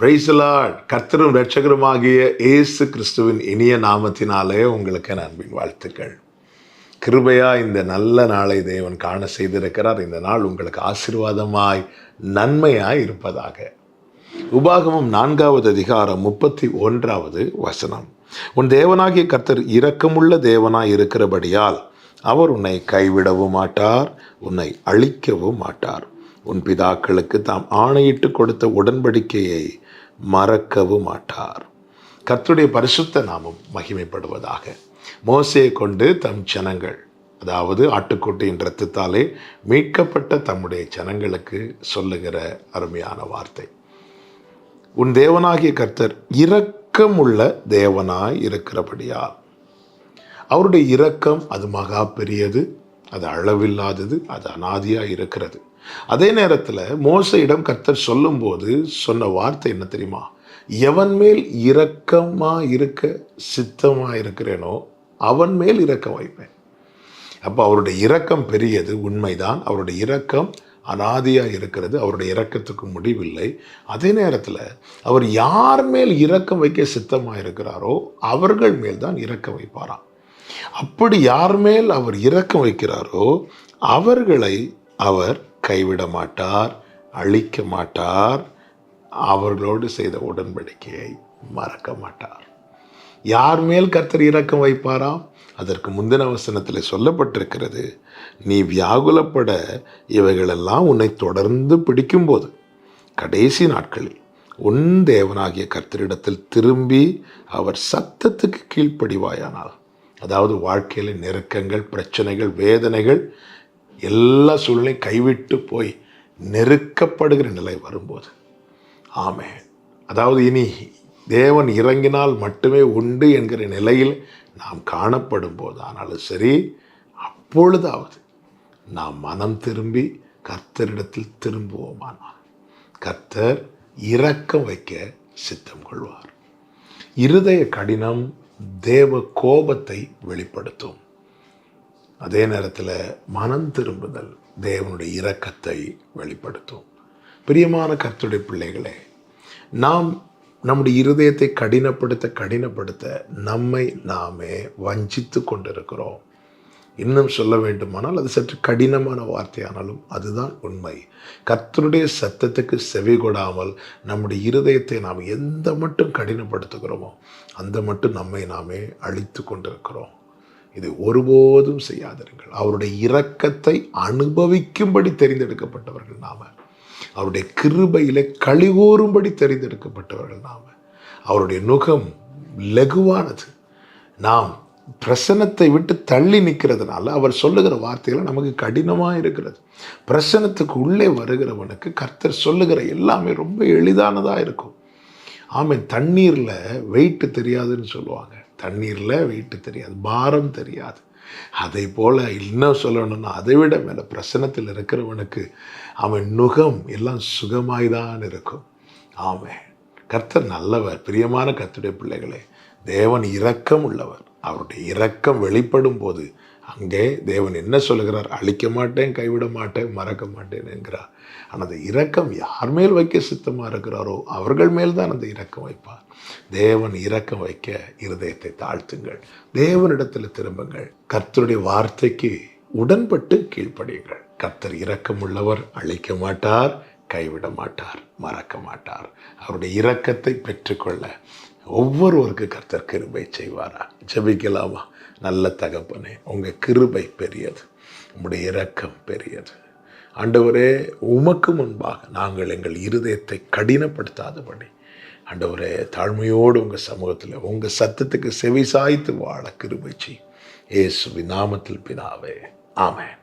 பிரைசலாட் கர்த்தரும் ரட்சகருமாகிய இயேசு கிறிஸ்துவின் இனிய நாமத்தினாலே உங்களுக்கு நண்பின் அன்பின் வாழ்த்துக்கள். கிருபையா இந்த நல்ல நாளை தேவன் காண செய்திருக்கிறார். இந்த நாள் உங்களுக்கு ஆசீர்வாதமாய் நன்மையாய் இருப்பதாக. உபாகமம் நான்காவது அதிகாரம் முப்பத்தி ஒன்றாவது வசனம். உன் தேவனாகிய கர்த்தர் இரக்கமுள்ள தேவனாய் இருக்கிறபடியால் அவர் உன்னை கைவிடவும் மாட்டார் உன்னை அழிக்கவும் மாட்டார். உன் பிதாக்களுக்கு தாம் ஆணையிட்டு கொடுத்த உடன்படிக்கையை மறக்கவும் மாட்டார் கர்த்தருடைய பரிசுத்த நாமம் மகிமைப்படுவதாக. மோசையை கொண்டு தம் ஜனங்கள் அதாவது ஆட்டுக்குட்டியின் இரத்தத்தாலே மீட்கப்பட்ட தம்முடைய ஜனங்களுக்கு சொல்லுகிற அருமையான வார்த்தை. உன் தேவனாகிய கர்த்தர் இரக்கமுள்ள தேவனாய் இருக்கிறபடியால். அவருடைய இரக்கம் அது மகா பெரியது. அது அளவில்லாதது அது அனாதியாக இருக்கிறது. அதே நேரத்தில் மோசையிடம் கர்த்தர் சொல்லும்போது சொன்ன வார்த்தை என்ன தெரியுமா? எவன் மேல் இரக்கமாக இருக்க சித்தமாக இருக்கிறேனோ அவன் மேல் இரக்கம் வைப்பேன். அப்போ அவருடைய இரக்கம் பெரியது உண்மைதான். அவருடைய இரக்கம் அனாதியாக இருக்கிறது அவருடைய இரக்கத்துக்கு முடிவில்லை. அதே நேரத்தில் அவர் யார் மேல் இரக்கம் வைக்க சித்தமாக இருக்கிறாரோ அவர்கள் மேல் தான் இரக்கம் வைப்பாராம். அப்படி யார் மேல் அவர் இரக்கம் வைக்கிறாரோ அவர்களை அவர் கைவிட மாட்டார் அழிக்க மாட்டார் அவர்களோடு செய்த உடன்படிக்கையை மறக்க மாட்டார். யார் மேல் கர்த்தர் இரக்கம் வைப்பாராம் அதற்கு முந்தின வசனத்தில் சொல்லப்பட்டிருக்கிறது நீ வியாகுலப்பட இவைகளெல்லாம் உன்னை தொடர்ந்து பிடிக்கும்போது கடைசி நாட்களில் உன் தேவனாகிய கர்த்தரிடத்தில் திரும்பி அவர் சத்தத்துக்கு கீழ்ப்படிவாயானால் அதாவது வாழ்க்கையில் நெருக்கங்கள் பிரச்சனைகள் வேதனைகள் எல்லா சூழ்நிலையும் கைவிட்டு போய் நெருக்கப்படுகிற நிலை வரும்போது. ஆமே அதாவது இனி தேவன் இறங்கினால் மட்டுமே உண்டு என்கிற நிலையில் நாம் காணப்படும் போது ஆனாலும் சரி அப்பொழுதாவது நாம் மனம் திரும்பி கர்த்தரிடத்தில் திரும்புவோமானால் கர்த்தர் இரக்கம் வைக்க சித்தம் கொள்வார். இருதய கடினம் தேவ கோபத்தை வெளிப்படுத்தும். அதே நேரத்தில் மனம் திரும்புதல் தேவனுடைய இரக்கத்தை வெளிப்படுத்தும். பிரியமான கர்த்துடைய பிள்ளைகளே நாம் நம்முடைய இருதயத்தை கடினப்படுத்த கடினப்படுத்த நம்மை நாமே வஞ்சித்து கொண்டிருக்கிறோம். இன்னும் சொல்ல வேண்டுமானால் அது சற்று கடினமான வார்த்தையானாலும் அதுதான் உண்மை. கர்த்தருடைய சத்தத்துக்கு செவி கொடாமல் நம்முடைய இருதயத்தை நாம் எந்த மட்டும் கடினப்படுத்துகிறோமோ அந்த மட்டும் நம்மை நாமே அழித்து கொண்டிருக்கிறோம். இது ஒருபோதும் செய்யாதிருங்கள். அவருடைய இரக்கத்தை அனுபவிக்கும்படி தெரிந்தெடுக்கப்பட்டவர்கள் நாம. அவருடைய கிருபையில் கழிவோரும்படி தெரிந்தெடுக்கப்பட்டவர்கள் நாம. அவருடைய நுகம் லகுவானது. நாம் பிரசனத்தை விட்டு தள்ளி நிற்கிறதுனால அவர் சொல்லுகிற வார்த்தைகள் நமக்கு கடினமாக இருக்கிறது. பிரசனத்துக்கு உள்ளே வருகிறவனுக்கு கர்த்தர் சொல்லுகிற எல்லாமே ரொம்ப எளிதானதாக இருக்கும். ஆமாம் தண்ணீரில் வெயிட்டு தெரியாதுன்னு சொல்லுவாங்க. தண்ணீரில் வெயிட்டு தெரியாது. பாரம் தெரியாது. அதை போல் இன்னும் சொல்லணும்னா அதை விட மேலே பிரசனத்தில் இருக்கிறவனுக்கு அவன் நுகம் எல்லாம் சுகமாய்தான் இருக்கும். ஆமை கர்த்தர் நல்லவர். பிரியமான கர்த்தருடைய பிள்ளைகளே தேவன் இரக்கம் உள்ளவர். அவருடைய இரக்கம் வெளிப்படும் போது அங்கே தேவன் என்ன சொல்லுகிறார்? அழிக்க மாட்டேன் கைவிட மாட்டேன் மறக்க மாட்டேன் என்கிறார். ஆனால் அந்த இரக்கம் யார் மேல் வைக்க சித்தமாக இருக்கிறாரோ அவர்கள் மேல் தான் அந்த இரக்கம் வைப்பார். தேவன் இரக்கம் வைக்க இருதயத்தை தாழ்த்துங்கள். தேவனிடத்தில் திரும்புங்கள். கர்த்தருடைய வார்த்தைக்கு உடன்பட்டு கீழ்ப்படியுங்கள். கர்த்தர் இரக்கம் உள்ளவர் அழிக்க மாட்டார் கைவிட மாட்டார் மறக்க மாட்டார். அவருடைய இரக்கத்தை பெற்றுக்கொள்ள ஒவ்வொருவருக்கு கர்த்தர் கிருபை செய்வாரா? ஜபிக்கலாமா? நல்ல தகப்பனே உங்கள் கிருபை பெரியது. உங்களுடைய இரக்கம் பெரியது. ஆண்டவரே உமக்கு முன்பாக நாங்கள் எங்கள் இருதயத்தை கடினப்படுத்தாதபடி ஆண்டவரே தாழ்மையோடு உங்கள் சமூகத்தில் உங்கள் சத்தத்துக்கு செவி சாய்த்து வாழ கிருபை செய். ஏசு நாமத்தில் பினாவே ஆமேன்.